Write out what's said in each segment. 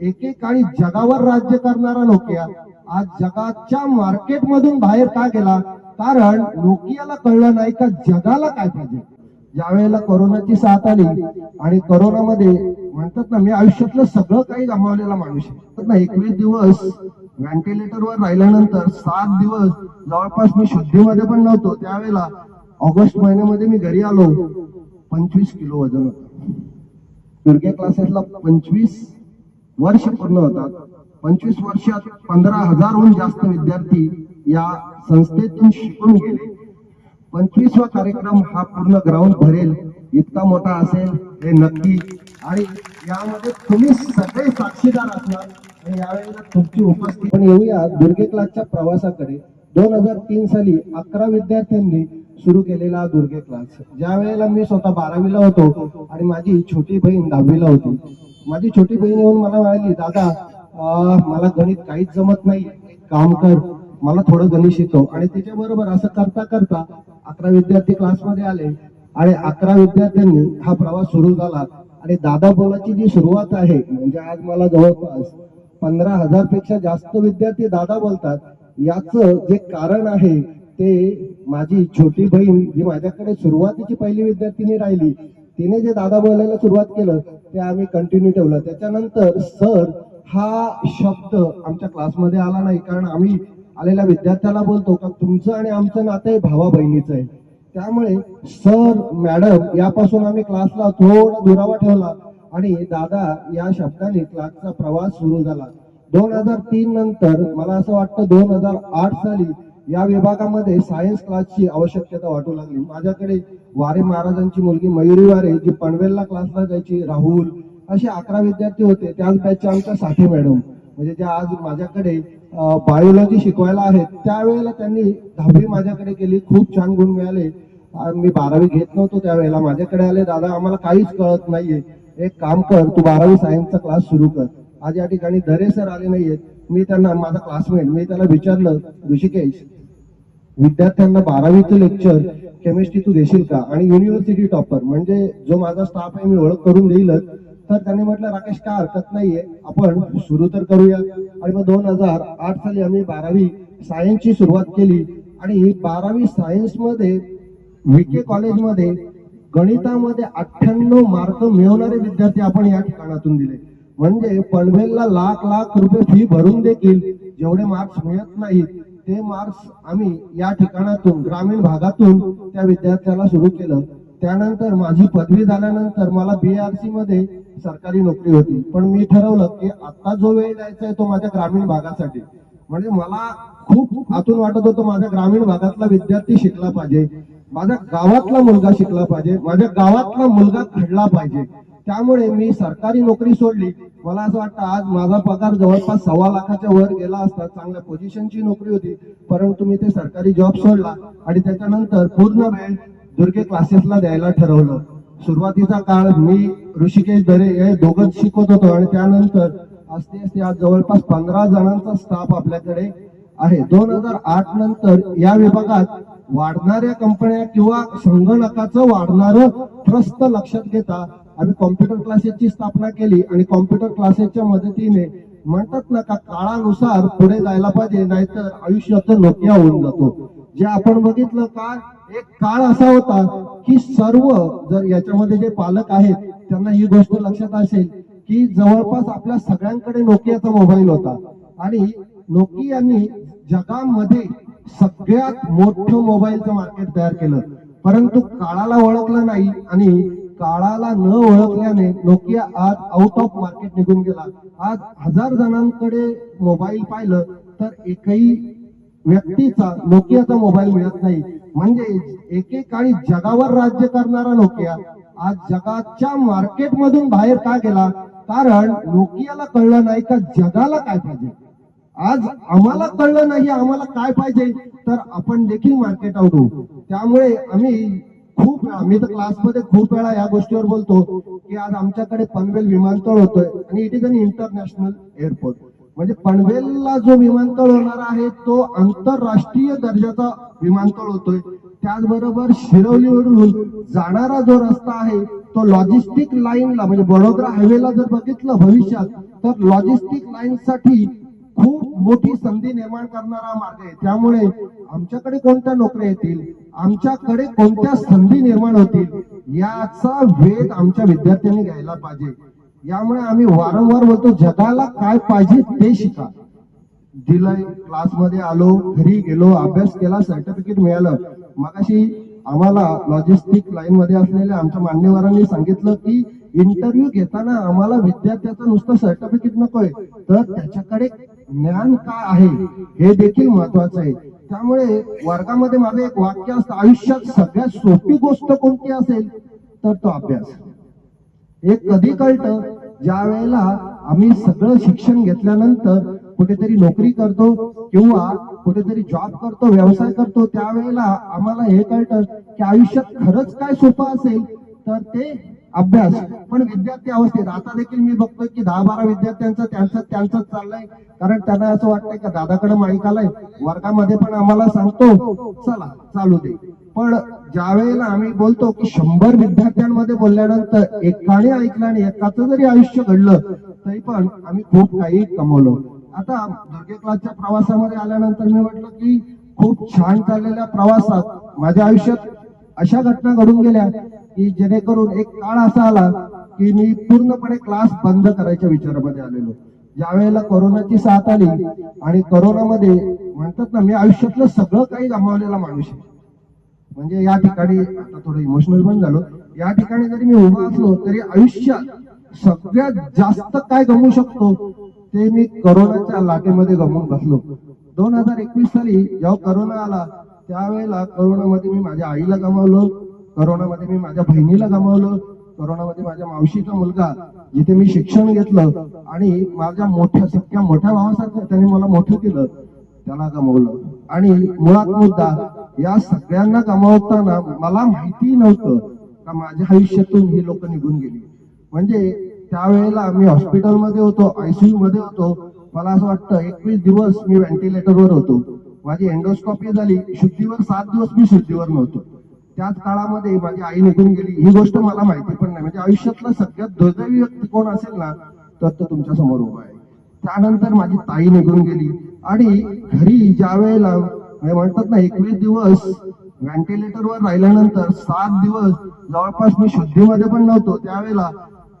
एकेकाळी जगावर राज्य करणारा नोकिया आज जगाच्या मार्केटमधून बाहेर का गेला? कारण नोकियाला कळलं नाही का जगाला काय पाहिजे. ज्या वेळेला कोरोनाची साथ आली आणि कोरोनामध्ये म्हणतात ना मी आयुष्यातलं सगळं काही गमावलेला माणूस ना एकवीस दिवस व्हेंटिलेटरवर राहिल्यानंतर सात दिवस जवळपास मी शुद्धीमध्ये पण नव्हतो. त्यावेळेला ऑगस्ट महिन्यामध्ये मी घरी आलो पंचवीस किलो वजन होतं. दुर्गे क्लासेसला पंचवीस वर्ष पूर्ण होतात. पंचवीस वर्षात पंधरा हजारहून जास्त विद्यार्थी या संस्थेतून शिकून गेले. पंचवीसवा कार्यक्रम हा पूर्ण ग्राउंड भरेल. इतका मोठा असेल हे नक्की. आणि यामध्ये तुम्ही सगळे साक्षीदार असणार. आणि यावेळेला तुमची उपस्थिती. पण येऊया दुर्गे क्लासच्या प्रवासाकडे. दोन हजार तीन साली अकरा विद्यार्थ्यांनी सुरू केलेला दुर्गे क्लास ज्या वेळेला मी स्वतः बारावीला होतो आणि माझी छोटी बहीण दहावीला होती. माझी छोटी बहीण येऊन मला म्हणाली दादा मला गणित काहीच जमत नाही काम कर मला थोडं गणित शिकव. आणि त्याच्या बरोबर असं करता करता अकरा विद्यार्थी क्लासमध्ये आले आणि अकरा विद्यार्थ्यांनी हा प्रवास सुरू झाला. आणि दादा बोलाची जी सुरुवात आहे म्हणजे आज मला जवळपास पंधरा हजारपेक्षा जास्त विद्यार्थी दादा बोलतात याच जे कारण आहे ते माझी छोटी बहीण जी माझ्याकडे सुरुवातीची पहिली विद्यार्थिनी राहिली तिने जे दादा बोलायला सुरुवात केलं ते आम्ही कंटिन्यू ठेवलं. त्याच्यानंतर सर हा शब्द आमच्या क्लासमध्ये आला नाही कारण आम्ही आलेल्या विद्यार्थ्याला बोलतो का तुमचं आणि आमचं नातं हे भावा बहिणीचं आहे. त्यामुळे सर मॅडम यापासून आम्ही क्लासला थोडा दुरावा ठेवला आणि दादा या शब्दाने क्लासचा प्रवास सुरू झाला. दोन हजार तीन नंतर मला असं वाटतं दोन हजार आठ साली या विभागामध्ये सायन्स क्लासची आवश्यकता वाटू लागली. माझ्याकडे वारे महाराजांची मुलगी मयुरी वारे जी पनवेलला क्लासला जायची राहुल असे अकरा विद्यार्थी होते. त्याच बॅचचे आमच्या साठे मॅडम म्हणजे ज्या आज माझ्याकडे बायोलॉजी शिकवायला आहेत त्यावेळेला त्यांनी दहावी माझ्याकडे केली. खूप छान गुण मिळाले. मी बारावी घेत नव्हतो त्यावेळेला. माझ्याकडे आले दादा आम्हाला काहीच कळत नाहीये. एक काम कर तू बारावी सायन्सचा क्लास सुरू कर. आज या ठिकाणी दरे सर आले नाहीयेत. मी त्यांना माझा क्लासमेट मी त्याला विचारलं ऋषिकेश विद्यार्थ्यांना बारावीचं लेक्चर केमिस्ट्री तू देशील का? आणि युनिव्हर्सिटी टॉपर म्हणजे जो माझा स्टाफ आहे मी ओळख करून देईलच. तर त्याने म्हटलं राकेश काय हरकत नाहीये. आपण सुरू तर करूया. आणि मग दोन हजार आठ साली आम्ही बारावी सायन्सची सुरुवात केली. आणि बारावी सायन्समध्ये विके कॉलेजमध्ये गणितामध्ये अठ्ठ्याण्णव मार्क मिळवणारे विद्यार्थी आपण या ठिकाणातून दिले. म्हणजे पनवेलला लाख लाख रुपये फी भरून देखील जेवढे मार्क्स मिळत नाहीत ते मार्क्स आम्ही या ठिकाणातून ग्रामीण भागातून त्या विद्यार्थ्याला सुरू केलं. त्यानंतर माझी पदवी झाल्यानंतर मला बी आर सी मध्ये सरकारी नोकरी होती. पण मी ठरवलं की आता जो वेळ द्यायचा आहे तो माझ्या ग्रामीण भागासाठी. म्हणजे मला खूप आतून वाटत होतं माझ्या ग्रामीण भागातला विद्यार्थी शिकला पाहिजे. माझ्या गावातला मुलगा शिकला पाहिजे. माझ्या गावातला मुलगा घडला पाहिजे. त्यामुळे मी सरकारी नोकरी सोडली. मला असं वाटतं आज माझा पगार जवळपास सव्वा लाखाच्या वर गेला असता चांगल्या पोझिशनची नोकरी होती. परंतु मी ते सरकारी जॉब सोडला आणि त्याच्यानंतर पूर्ण वेळ दुर्गे क्लासेसला द्यायला ठरवलं. सुरुवातीचा काळ मी ऋषिकेश दरे हे दोघंच शिकवत होतो आणि त्यानंतर असते असते आज जवळपास पंधरा जणांचा स्टाफ आपल्याकडे आहे. दोन हजार आठ नंतर या विभागात वाढणाऱ्या कंपन्या किंवा संगणकाचं वाढणारं त्रस्त लक्षात घेता आम्ही कॉम्प्युटर क्लासेसची स्थापना केली आणि कॉम्प्युटर क्लासेसच्या मदतीने म्हणतात ना का काळानुसार पुढे जायला पाहिजे नाहीतर आयुष्याचं नोकिया होऊन जातो. जे आपण बघितलं का एक काळ असा होता की सर्व जर याच्यामध्ये जे पालक आहेत त्यांना ही गोष्ट लक्षात असेल की जवळपास आपल्या सगळ्यांकडे नोकियाचा मोबाईल होता. आणि नोकियानी जगामध्ये सगळ्यात मोठं मोबाईलचं मार्केट तयार केलं. परंतु काळाला ओळखलं नाही आणि काळाला न ओळखल्याने नोकिया आज आउट ऑफ मार्केट निघून गेला. आज हजार जणांकडे मोबाईल पाहिलं तर एकही व्यक्तीचा नोकियाचा मोबाईल मिळत नाही. म्हणजे एकेकाळी जगावर राज्य करणारा नोकिया आज जगाच्या मार्केटमधून बाहेर का गेला? कारण नोकियाला कळलं नाही का जगाला काय पाहिजे? आज आम्हाला कळलं नाही आम्हाला काय पाहिजे? तर आपण देखील मार्केट आउट होऊ. त्यामुळे आम्ही खूप वेळा मी तर क्लासमध्ये खूप वेळा या गोष्टीवर बोलतो की आज आमच्याकडे पनवेल विमानतळ होतोय आणि it is an international airport म्हणजे पनवेलला जो विमानतळ होणार आहे तो आंतरराष्ट्रीय दर्जाचा विमानतळ होतोय. त्याचबरोबर शिरवलीवरून जाणारा जो रस्ता आहे तो लॉजिस्टिक लाईनला म्हणजे बडोदरा हायवेला जर बघितलं भविष्यात तर लॉजिस्टिक लाईन साठी खूप मोठी संधी निर्माण करणारा मार्ग आहे. त्यामुळे आमच्याकडे कोणत्या नोकऱ्या येतील? आमच्याकडे कोणत्या संधी निर्माण होतील याचा वेध आमच्या विद्यार्थ्यांनी घ्यायला पाहिजे. यामुळे आम्ही वारंवार बोलतो जगाला काय पाहिजे ते शिका. दिलंय क्लासमध्ये आलो घरी गेलो अभ्यास केला सर्टिफिकेट मिळालं. मगाशी आम्हाला लॉजिस्टिक लाईन मध्ये असलेल्या आमच्या मान्यवरांनी सांगितलं की इंटरव्ह्यू घेताना आम्हाला विद्यार्थ्याचं नुसतं सर्टिफिकेट नकोय. तर त्याच्याकडे ज्ञान काय आहे हे देखील महत्वाचं आहे. त्यामुळे वर्गामध्ये माझं एक वाक्य असतं आयुष्यात सगळ्यात सोपी गोष्ट कोणती असेल? तर तो अभ्यास. हे कधी कळतं ज्या वेळेला आम्ही सगळं शिक्षण घेतल्यानंतर कुठेतरी नोकरी करतो किंवा कुठेतरी जॉब करतो व्यवसाय करतो त्यावेळेला आम्हाला हे कळतं की आयुष्यात खरंच काय सोपं असेल? तर ते अभ्यास. पण विद्यार्थी अवस्थेत आता देखील मी बघतोय की दहा बारा विद्यार्थ्यांचं त्यांचं त्यांचं चाललंय. कारण त्यांना असं वाटतंय का दादाकडे माईक आलाय. वर्गामध्ये पण आम्हाला सांगतो चला चालू दे. पण ज्या वेळेला आम्ही बोलतो की शंभर विद्यार्थ्यांमध्ये बोलल्यानंतर एकाने ऐकलं आणि एकाचं जरी आयुष्य घडलं तरी पण आम्ही खूप काही कमवलो. आता दुर्गे क्लासच्या प्रवासामध्ये आल्यानंतर मी म्हटलं की खूप छान चाललेल्या प्रवासात माझ्या आयुष्यात अशा घटना घडून गेल्या. की जेणेकरून एक काळ असा आला की मी पूर्णपणे क्लास बंद करायच्या विचारामध्ये आलेलो. ज्या वेळेला कोरोनाची साथ आली आणि कोरोनामध्ये म्हणतात ना मी आयुष्यातलं सगळं काही गमावलेला माणूस आहे. म्हणजे या ठिकाणी आता थोडं इमोशनल पण झालो. या ठिकाणी जरी मी उभा असलो तरी आयुष्यात सगळ्यात जास्त काय गमवू शकतो ते मी करोनाच्या लाटेमध्ये गमवून बसलो. दोन हजार एकवीस साली जेव्हा करोना आला त्यावेळेला करोनामध्ये मी माझ्या आईला गमावलं करोनामध्ये मी माझ्या बहिणीला गमावलं. करोनामध्ये माझ्या मावशीचा मुलगा जिथे मी शिक्षण घेतलं आणि माझ्या मोठ्या सख्या मोठ्या भावासारखं त्याने मला मोठं केलं त्याला गमावलं. आणि मुळात मुद्दा या सगळ्यांना गमावताना मला माहिती नव्हतं का माझ्या आयुष्यातून ही लोक निघून गेली. म्हणजे त्यावेळेला मी हॉस्पिटलमध्ये होतो आयसीयू मध्ये होतो. मला असं वाटतं एकवीस दिवस मी व्हेंटिलेटरवर होतो. माझी एन्डोस्कॉपी झाली. शुद्धीवर सात दिवस मी शुद्धीवर नव्हतो. त्याच काळामध्ये माझी आई निघून गेली. ही गोष्ट मला माहिती पण नाही. म्हणजे आयुष्यातला सगळ्यात दुर्दैवी व्यक्ती कोण असेल ना तर तो तुमच्यासमोर उभा आहे. त्यानंतर माझी ताई निघून गेली. आणि घरी ज्या वेळेला म्हणतात ना एकवीस दिवस व्हेंटिलेटरवर राहिल्यानंतर सात दिवस जवळपास मी शुद्धीमध्ये पण नव्हतो. त्यावेळेला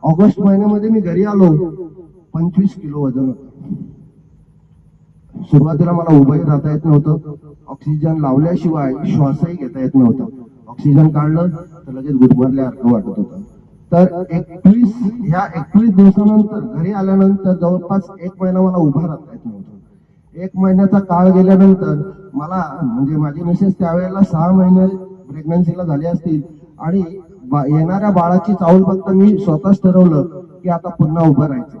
ऑगस्ट महिन्यामध्ये मी घरी आलो. पंचवीस किलो वजन होतं. सुरुवातीला मला उभंही राहता येत नव्हतं. ऑक्सिजन लावल्याशिवाय श्वासही घेता येत नव्हता. ऑक्सिजन काढलं तर लगेच गुदमरल्यासारखं वाटत होतं. तर एकवीस ह्या एकवीस दिवसानंतर घरी आल्यानंतर जवळपास एक महिना मला उभा राहता येत नव्हतं. एक महिन्याचा काळ गेल्यानंतर मला म्हणजे माझी मिसेस त्यावेळेला सहा महिने प्रेग्नन्सीला झाली असतील आणि येणाऱ्या बाळाची चावल फक्त मी स्वतःच ठरवलं की आता पुन्हा उभं राहायचं.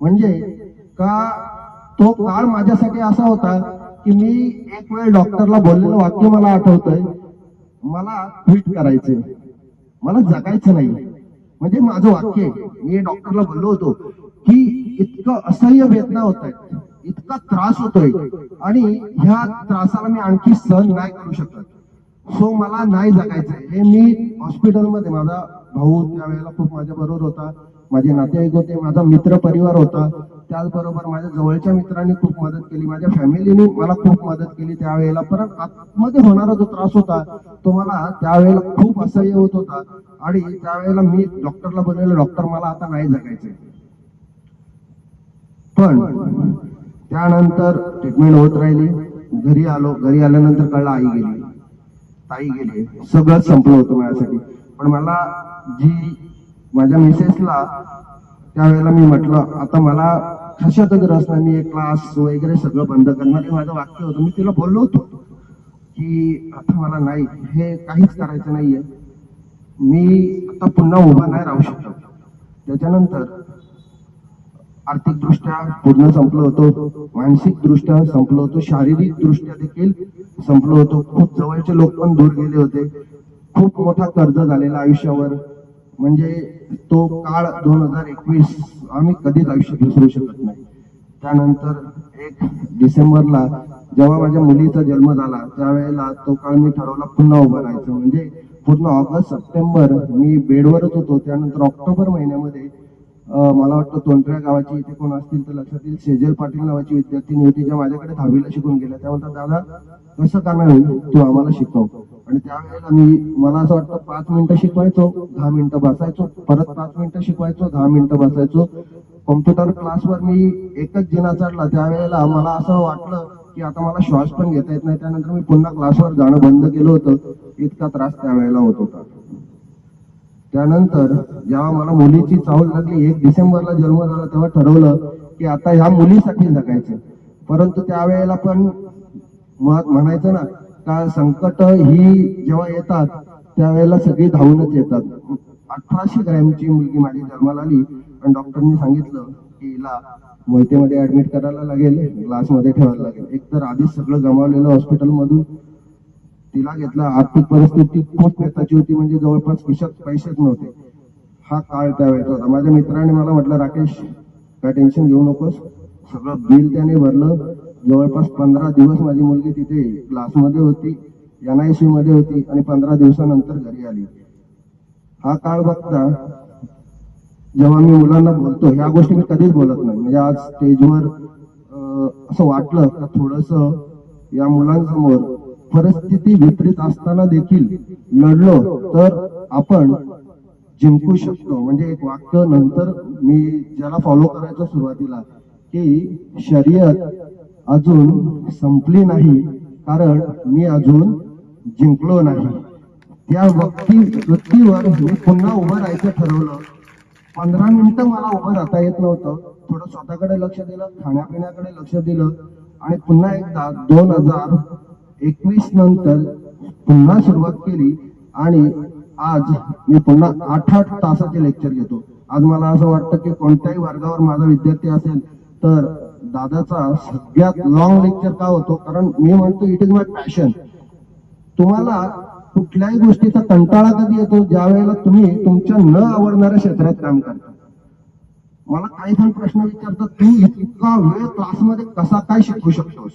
म्हणजे का तो काळ माझ्यासाठी असा होता की मी एक वेळ डॉक्टरला बोललेलं वाक्य मला आठवतंय मला ट्विट करायचंय मला जगायचं नाही. म्हणजे माझं वाक्य आहे. मी डॉक्टरला बोललो होतो की इतकं असह्य वेदना होत आहेत. इतका त्रास होतोय. आणि ह्या त्रासाला मी आणखी सहन नाही करू शकत. सो मला नाही जगायचंय. हे मी हॉस्पिटलमध्ये माझा भाऊ त्यावेळेला खूप माझ्या बरोबर होता. माझे नातेवाईक होते. माझा मित्र परिवार होता. त्याचबरोबर माझ्या जवळच्या मित्रांनी खूप मदत केली माझ्या फॅमिलीने मला खूप मदत केली त्यावेळेला. परत आतमध्ये होणारा जो त्रास होता तो मला त्यावेळेला खूप असह्य होत होता. आणि त्यावेळेला मी डॉक्टरला बनवलं डॉक्टर मला आता नाही जगायचंय. पण त्यानंतर ट्रीटमेंट होत राहिली. घरी आलो घरी आल्यानंतर कळलं आई गेली. ताई गेली. सगळं संपलं होतं माझ्यासाठी. पण मला जी माझ्या मिसेसला त्यावेळेला मी म्हटलं आता मला कशातच रस नाही मी क्लास वगैरे सगळं बंद करणार हे माझं वाक्य होतं मी तिला बोललो होतो की आता मला नाही हे काहीच करायचं नाहीये. मी आता पुन्हा उभा नाही राहू शकत. त्याच्यानंतर आर्थिकदृष्ट्या पूर्ण संपलो होतो मानसिक दृष्ट्या होतो शारीरिकदृष्ट्या शारीरिक दृष्ट्या देखील संपलो होतो. खूप जवळचे लोक पण दूर गेले होते. खूप मोठा कर्ज झालेला आयुष्यावर. म्हणजे तो काळ दोन हजार एकवीस आम्ही कधीच आयुष्यात विसरू शकत नाही. त्यानंतर एक डिसेंबरला जेव्हा माझ्या मुलीचा जन्म झाला त्यावेळेला तो काळ मी ठरवला पुन्हा उभं राहायचं. म्हणजे पूर्ण ऑगस्ट सप्टेंबर मी बेडवरच होतो. त्यानंतर ऑक्टोबर महिन्यामध्ये मला वाटतं तोंडऱ्या गावाची इथे कोण असतील तर लक्षात येईल सेजल पाटील नावाची विद्यार्थिनी होती ज्या माझ्याकडे दहावीला शिकून गेल्या. त्या म्हणतात दादा कसं करणार होईल? तू आम्हाला शिकव. आणि त्यावेळेला मी मला असं वाटतं पाच मिनिटं शिकवायचो दहा मिनिटं बसायचो परत पाच मिनिटं शिकवायचो दहा मिनिटं बसायचो. कॉम्प्युटर क्लासवर मी एकच जिना चढला. त्यावेळेला मला असं वाटलं की आता मला श्वास पण घेता येत नाही. त्यानंतर मी पुन्हा क्लासवर जाणं बंद केलं होतं. इतका त्रास त्यावेळेला होत होता. त्यानंतर जेव्हा मला मुलीची चावल लागली एक डिसेंबरला जन्म झाला तेव्हा ठरवलं की आता ह्या मुलीसाठी जगायचं परंतु त्यावेळेला पण म्हणायचं ना का संकट ही जेव्हा येतात त्यावेळेला सगळी धावूनच येतात. अठराशे ग्रॅमची मुलगी माझी जन्माला आली आणि डॉक्टरनी सांगितलं की हिला मोहितेमध्ये ऍडमिट करायला लागेल ग्लासमध्ये ठेवायला लागेल. एक तर आधीच सगळं गमावलेलं हॉस्पिटलमधून. तिला घेतला आर्थिक परिस्थिती खूप बेताची होती म्हणजे जवळपास खिशात पैसेच नव्हते. हा काळ त्यावेळेचा होता. माझ्या मित्राने मला म्हटलं राकेश काय टेन्शन घेऊ नकोस. सगळं बिल त्याने भरलं. जवळपास पंधरा दिवस माझी मुलगी तिथे क्लासमध्ये होती एन आय सी मध्ये होती आणि पंधरा दिवसानंतर घरी आली. हा काळ बघता जेव्हा मी मुलांना बोलतो ह्या गोष्टी मी कधीच बोलत नाही. म्हणजे आज स्टेजवर असं वाटलं का थोडस या मुलांसमोर परिस्थिती विपरीत असताना देखील लढलो तर आपण जिंकू शकतो. म्हणजे एक वाक्य नंतर मी ज्याला फॉलो करायचं सुरुवातीला की शर्यत अजून संपली नाही कारण मी अजून जिंकलो नाही. त्या व्यक्ती व्यक्तीवर मी पुन्हा उभं राहायचं ठरवलं. पंधरा मिनिटं मला उभं राहता येत नव्हतं. थोडं स्वतःकडे लक्ष दिलं खाण्यापिण्याकडे लक्ष दिलं आणि पुन्हा एकदा दोन हजार एकवीस नंतर पुन्हा सुरुवात केली आणि आज मी पुन्हा आठ आठ तासाचे लेक्चर घेतो. आज मला असं वाटतं की कोणत्याही वर्गावर माझा विद्यार्थी असेल तर दादाचा सगळ्यात लॉंग लेक्चर का होतो? कारण मी म्हणतो इट इज माय पॅशन तुम्हाला कुठल्याही गोष्टीचा कंटाळा कधी येतो? ज्या वेळेला तुम्ही तुमच्या न आवडणाऱ्या क्षेत्रात काम करता. मला काही जण प्रश्न विचारतात तू इतका वेळ क्लासमध्ये कसा काय शिकू शकतोस?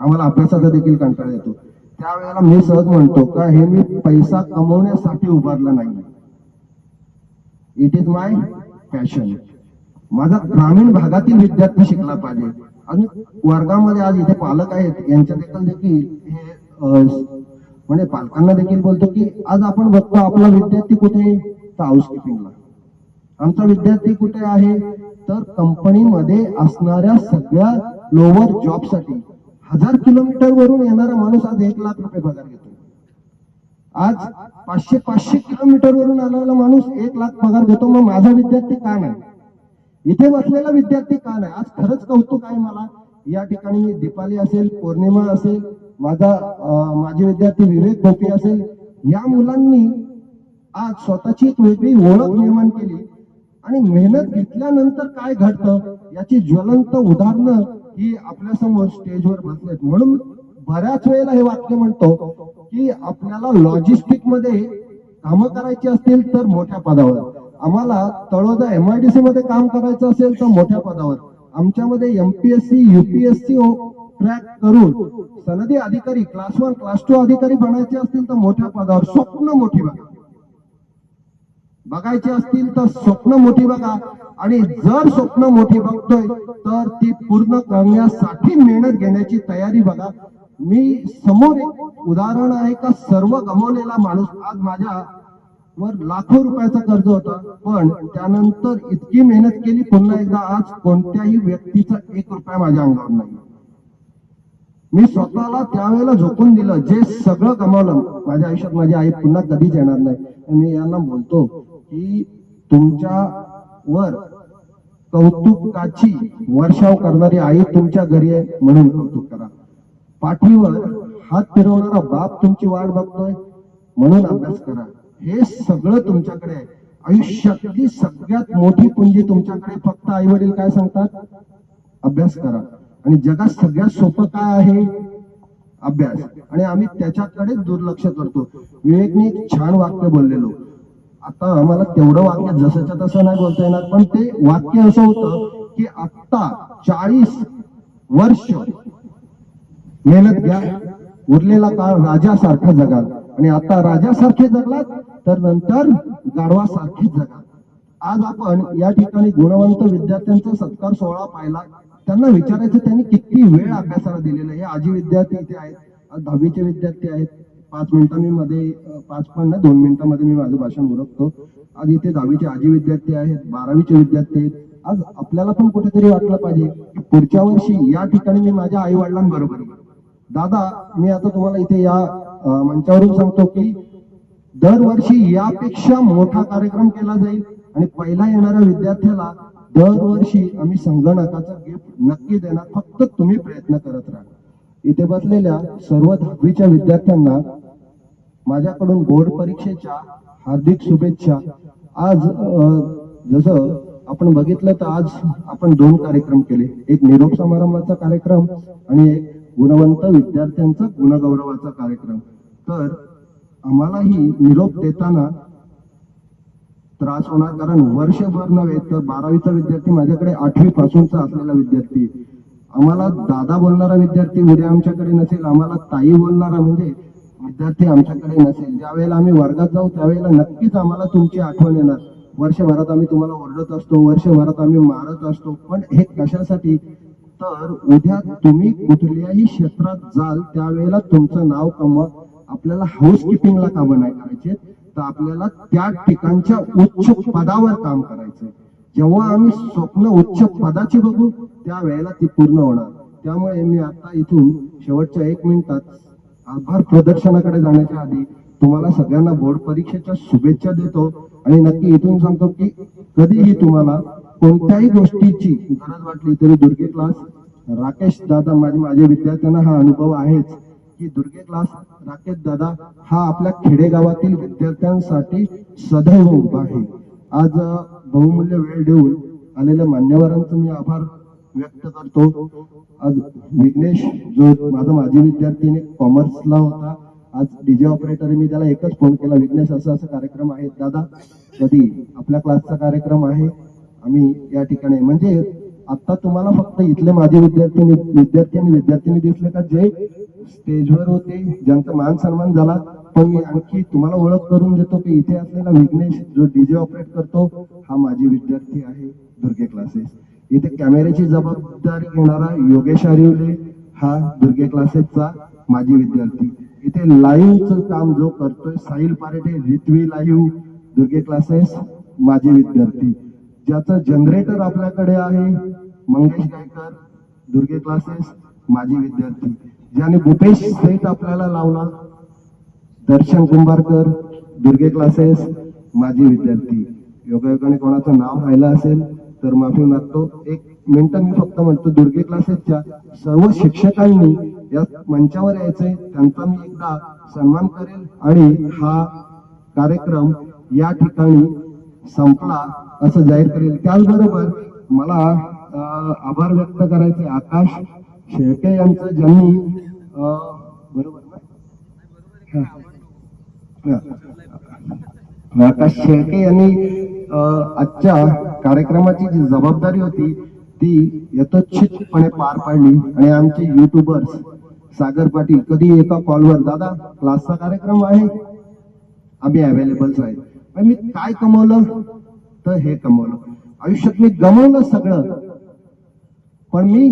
आम्हाला अभ्यासाचा देखील कंटाळा येतो. त्यावेळेला मी सहज म्हणतो का हे मी पैसा कमवण्यासाठी उभारलं नाही? इट इज माय पॅशन माझा ग्रामीण भागातील विद्यार्थी शिकला पाहिजे. आणि वर्गामध्ये आज इथे पालक आहेत यांच्या देखील देखील म्हणजे पालकांना देखील बोलतो की आज आपण बघतो आपला विद्यार्थी कुठे तर हाऊसकीपिंगला आमचा विद्यार्थी कुठे आहे? तर कंपनीमध्ये असणाऱ्या सगळ्या लोअर जॉबसाठी हजार किलोमीटर वरून येणारा माणूस आज एक लाख रुपये पगार घेतो आज पाचशे पाचशे किलोमीटर वरून आलेला माणूस एक लाख पगार घेतो मग माझा विद्यार्थी का नाही? इथे बसलेला विद्यार्थी का नाही? आज खरंच कौतुक आहे मला. या ठिकाणी मी दीपाली असेल पौर्णिमा असेल माझा माझे विद्यार्थी विवेक गोपी असेल या मुलांनी आज स्वतःची एक वेगळी ओळख निर्माण केली. आणि मेहनत घेतल्यानंतर काय घडतं? याची ज्वलंत उदाहरणं ही आपल्यासमोर स्टेजवर बसलेत. म्हणून बऱ्याच वेळेला हे वाक्य म्हणतो की आपल्याला लॉजिस्टिकमध्ये कामं करायची असतील तर मोठ्या पदावर. आम्हाला तळोदा एमआयडीसी मध्ये काम करायचं असेल तर मोठ्या पदावर. आमच्यामध्ये एमपीएससी युपीएससी ट्रॅक करून सनदी अधिकारी क्लास वन क्लास टू अधिकारी बनायचे असतील तर मोठ्या पदावर. स्वप्न मोठी बघा. बघायचे असतील तर स्वप्न मोठी बघा. आणि जर स्वप्न मोठी बघतोय तर ती पूर्ण करण्यासाठी मेहनत घेण्याची तयारी बघा. मी समोर एक उदाहरण आहे का? सर्व गमवलेला माणूस. आज माझ्या वर लाखो रुपयाचा कर्ज होता. पण त्यानंतर इतकी मेहनत केली पुन्हा एकदा आज कोणत्याही व्यक्तीचा एक रुपया माझ्या अंगावर नाही. मी स्वतःला त्यावेळेला झोकून दिलं जे सगळं कमावलं. माझ्या आयुष्यात माझी आई पुन्हा कधीच येणार नाही. मी यांना बोलतो की तुमच्या वर कौतुकाची वर्षाव करणारी आई तुमच्या घरी आहे म्हणून कौतुक करा. पाठीवर हात फिरवणारा बाप तुमची वाट बघतोय म्हणून अभ्यास करा. हे सगळं तुमच्याकडे आहे. आयुष्यातली सगळ्यात मोठी पुंजी तुमच्याकडे फक्त आई वडील काय सांगतात? अभ्यास करा. आणि जगात सगळ्यात सोपं काय आहे? अभ्यास. आणि आम्ही त्याच्याकडे दुर्लक्ष करतो. विवेकने छान वाक्य बोललेलो. आता आम्हाला तेवढं वाक्य जसंच्या तसं नाही बोलता येणार पण ते वाक्य असं होतं की आत्ता चाळीस वर्ष मेहनत घ्या. उरलेला काळ राजासारखा जगाला. आणि आता राजासारखे जगलात तर नंतर गाढवासारखेच जगा. आज आपण या ठिकाणी गुणवंत विद्यार्थ्यांचा सत्कार सोहळा पाहिला. त्यांना विचारायचं त्यांनी किती वेळ अभ्यासाला दिलेला आहे? हे आजी विद्यार्थी इथे आहेत दहावीचे विद्यार्थी आहेत. पाच मिनिटं मी मध्ये पाच पण ना दोन मिनिटांमध्ये मी माझं भाषण उरकतो. आज इथे दहावीचे आजी विद्यार्थी आहेत बारावीचे विद्यार्थी आहेत. आज आपल्याला पण कुठेतरी वाटलं पाहिजे की पुढच्या वर्षी या ठिकाणी मी माझ्या आई वडिलांबरोबर दादा मी आता तुम्हाला इथे या मंचावरून सांगतो की दरवर्षी यापेक्षा मोठा कार्यक्रम केला जाईल आणि पहिला येणाऱ्या विद्यार्थ्याला दरवर्षी आम्ही संगणकाचा गिफ्ट नक्की देणार. फक्त तुम्ही प्रयत्न करत राहा. इथे बसलेल्या सर्व दहावीच्या विद्यार्थ्यांना माझ्याकडून बोर्ड परीक्षेच्या हार्दिक शुभेच्छा. आज जसं आपण बघितलं तर आज आपण दोन कार्यक्रम केले. एक निरोप समारंभाचा कार्यक्रम आणि एक गुणवंत विद्यार्थ्यांचा गुणगौरवाचा कार्यक्रम. तर आम्हालाही निरोप देताना त्रास होणार कारण वर्षभर नव्हे तर बारावीचा विद्यार्थी माझ्याकडे आठवी पासूनचा असलेला विद्यार्थी. आम्हाला दादा बोलणारा विद्यार्थी उद्या आमच्याकडे नसेल आम्हाला ताई बोलणारा म्हणजे विद्यार्थी आमच्याकडे नसेल. ज्या वेळेला आम्ही वर्गात जाऊ त्यावेळेला नक्कीच आम्हाला तुमची आठवण येणार. वर्षभरात आम्ही तुम्हाला ओरडत असतो वर्षभरात आम्ही मारत असतो. पण हे कशासाठी? तर उद्या तुम्ही कुठल्याही क्षेत्रात जाल त्यावेळेला तुमचं नाव कमवा. आपल्याला हाऊस किपिंगला कामं नाही करायचे तर आपल्याला त्या ठिकाणच्या उच्च पदावर काम करायचं जेव्हा आम्ही स्वप्न उच्च पदाची बघू त्यावेळेला ती पूर्ण होणार. त्यामुळे मी आता इथून शेवटच्या एक मिनिटात आभार प्रदर्शनाकडे जाण्याच्या आधी तुम्हाला सगळ्यांना बोर्ड परीक्षेच्या शुभेच्छा देतो. आणि नक्की इथून सांगतो की कधीही तुम्हाला कोणत्याही गोष्टीची गरज वाटली तरी दुर्गे क्लास राकेश दादा माझे माझ्या विद्यार्थ्यांना हा अनुभव आहेच की दुर्गे क्लास राकेश दादा हा आपल्या खेडेगावातील विद्यार्थ्यांसाठी सदैव उभा आहे. आज बहुमूल्य वेळ देऊन आलेल्या मान्यवरांचा मी आभार व्यक्त करतो. आज विघ्नेश जो माझा माजी विद्यार्थीने कॉमर्सला होता आज डीजे ऑपरेटर मी त्याला एकच फोन केला विघ्नेश असं असं कार्यक्रम आहे. दादा कधी आपल्या क्लासचा कार्यक्रम आहे? आम्ही या ठिकाणी. म्हणजे आता तुम्हाला फक्त इथले माझे विद्यार्थी विद्यार्थी आणि विद्यार्थिनी दिसले का? जे स्टेजवर होते ज्यांचा मान सन्मान झाला पण मी आणखी तुम्हाला ओळख करून देतो की इथे असलेला विघ्नेश जो डीजे ऑपरेट करतो हा माझी विद्यार्थी आहे दुर्गे क्लासेस इथे कॅमेऱ्याची जबाबदारी घेणारा योगेश आरिवले हा दुर्गे क्लासेसचा माजी विद्यार्थी. इथे लाईव्हचं काम जो करतोय साहिल पारेटे रिथवी लाईव्ह दुर्गे क्लासेस माझे विद्यार्थी. ज्याचं जनरेटर आपल्याकडे आहे मंगेश गायकर दुर्गे क्लासेस माजी विद्यार्थी. ज्याने भूपेश सेट आपल्याला लावला दर्शन कुंभारकर दुर्गे क्लासेस माजी विद्यार्थी. योगायोगाने कोणाचं नाव राहिलं असेल तर माफी मागतो. एक मिनिटं मी फक्त म्हणतो दुर्गे क्लासेसच्या सर्व शिक्षकांनी या मंचावर यायचंय. त्यांचा मी एकदा सन्मान करेल. आणि हा कार्यक्रम या ठिकाणी संपला. असं जाहीर करेल. त्याचबरोबर मला आभार व्यक्त करायचे आकाश शेळके यांचं ज्यांनी बरोबर ना? आकाश शेळके यांनी आजच्या कार्यक्रमाची जी जबाबदारी होती ती यथोच्छितपणे पार पाडली. आणि आमचे युट्यूबर्स सागर पाटील कधी एका कॉलवर दादा क्लासचा कार्यक्रम आहे? आम्ही अवेलेबल आहे मी काय कमवलं? फक्त हे कमवलं. आयुष्यात मी गमवलं सगळं. पण मी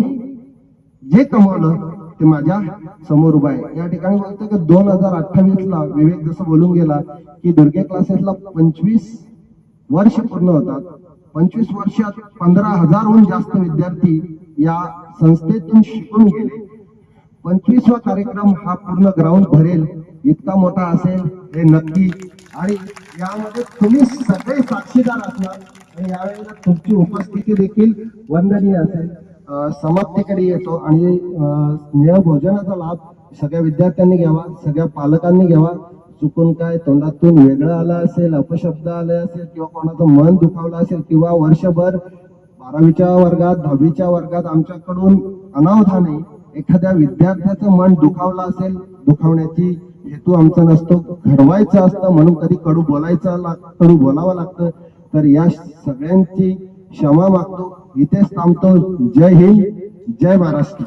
जे कमवलं ते माझ्यासमोर उभा आहे. या ठिकाणी बोलतो की दोन हजार अठ्ठावीस ला विवेक जसं बोलून गेला की दुर्गे क्लासेसला पंचवीस वर्ष पूर्ण होतात. पंचवीस वर्षात पंधरा हजारहून जास्त विद्यार्थी या संस्थेतून शिकून गेले. पंचवीसवा कार्यक्रम हा पूर्ण ग्राउंड भरेल. इतका मोठा असेल हे नक्की. आणि यामध्ये तुम्ही सगळे साक्षीदार असणार. आणि यावेळेला तुमची उपस्थिती देखील वंदनीय असेल. समाप्तीकडे येतो आणि स्नेहभोजनाचा स्नेह भोजनाचा लाभ सगळ्या विद्यार्थ्यांनी घ्यावा सगळ्या पालकांनी घ्यावा. चुकून काय तोंडातून वेगळं आलं असेल अपशब्द आले असेल किंवा कोणाचं मन दुखावलं असेल किंवा वर्षभर बारावीच्या वर्गात दहावीच्या वर्गात आमच्याकडून अनावधाने एखाद्या विद्यार्थ्याचं मन दुखावलं असेल दुखावण्याची हेतू आमचा नसतो. घडवायचा असतं म्हणून कधी कडू बोलायचा लाग- कडू बोलावं लागतं. तर या सगळ्यांची क्षमा मागतो. इथेच थांबतो. जय हिंद. जय महाराष्ट्र.